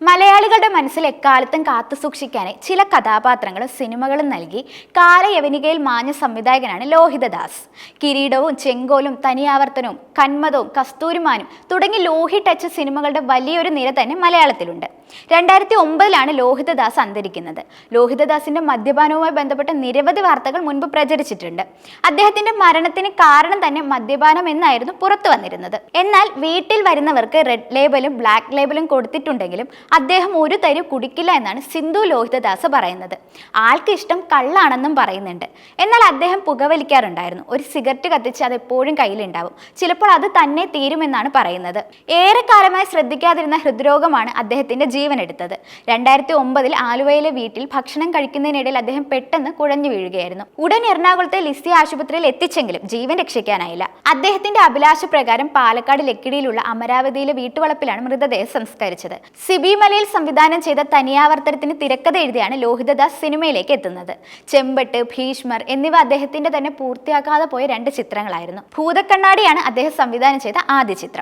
മലയാളികളുടെ മനസ്സിൽ എക്കാലത്തും കാത്തു സൂക്ഷിക്കാനായി ചില കഥാപാത്രങ്ങളും സിനിമകളും നൽകി കാലയവനികയിൽ മാഞ്ഞ സംവിധായകനാണ് ലോഹിതദാസ് കിരീടവും ചെങ്കോലും തനിയാവർത്തനവും കന്മതവും കസ്തൂരിമാനും തുടങ്ങി ലോഹി ടച്ച് സിനിമകളുടെ വലിയൊരു നിര തന്നെ മലയാളത്തിലുണ്ട്. രണ്ടായിരത്തി ഒമ്പതിലാണ് ലോഹിതദാസ് അന്തരിക്കുന്നത്. ലോഹിതദാസിന്റെ മദ്യപാനവുമായി ബന്ധപ്പെട്ട നിരവധി വാർത്തകൾ മുൻപ് പ്രചരിച്ചിട്ടുണ്ട്. അദ്ദേഹത്തിന്റെ മരണത്തിന് കാരണം തന്നെ മദ്യപാനം എന്നായിരുന്നു പുറത്തു വന്നിരുന്നത്. എന്നാൽ വീട്ടിൽ വരുന്നവർക്ക് റെഡ് ലേബലും ബ്ലാക്ക് ലേബലും കൊടുത്തിട്ടുണ്ടെങ്കിലും അദ്ദേഹം ഒരു തരി കുടിക്കില്ല എന്നാണ് സിന്ധു ലോഹിതദാസ് പറയുന്നത്. ആൾക്ക് ഇഷ്ടം കള്ളാണെന്നും പറയുന്നുണ്ട്. എന്നാൽ അദ്ദേഹം പുകവലിക്കാറുണ്ടായിരുന്നു. ഒരു സിഗരറ്റ് കത്തിച്ച് അത് എപ്പോഴും കയ്യിലുണ്ടാവും. ചിലപ്പോൾ അത് തന്നെ തീരുമെന്നാണ് പറയുന്നത്. ഏറെക്കാലമായി ശ്രദ്ധിക്കാതിരുന്ന ഹൃദ്രോഗമാണ് അദ്ദേഹത്തിന്റെ ജീവനെടുത്തത്. രണ്ടായിരത്തി ഒമ്പതിൽ ആലുവയിലെ വീട്ടിൽ ഭക്ഷണം കഴിക്കുന്നതിനിടയിൽ അദ്ദേഹം പെട്ടെന്ന് കുഴഞ്ഞു വീഴുകയായിരുന്നു. ഉടൻ എറണാകുളത്തെ ലിസി ആശുപത്രിയിൽ എത്തിച്ചെങ്കിലും ജീവൻ രക്ഷിക്കാനായില്ല. അദ്ദേഹത്തിന്റെ അഭിലാഷ പ്രകാരം പാലക്കാട് ലക്കിടിയിലുള്ള അമരാവതിയിലെ വീട്ടുവളപ്പിലാണ് മൃതദേഹം സംസ്കരിച്ചത്. സിബിമലയിൽ സംവിധാനം ചെയ്ത തനിയാവർത്തനത്തിന് തിരക്കഥ എഴുതിയാണ് ലോഹിതദാസ് സിനിമയിലേക്ക് എത്തുന്നത്. ചെമ്പട്ട് ഭീഷ്മർ എന്നിവ അദ്ദേഹത്തിന്റെ തന്നെ പൂർത്തിയാക്കാതെ പോയ രണ്ട് ചിത്രങ്ങളായിരുന്നു. ഭൂതക്കണ്ണാടിയാണ് അദ്ദേഹം സംവിധാനം ചെയ്ത ആദ്യ ചിത്രം.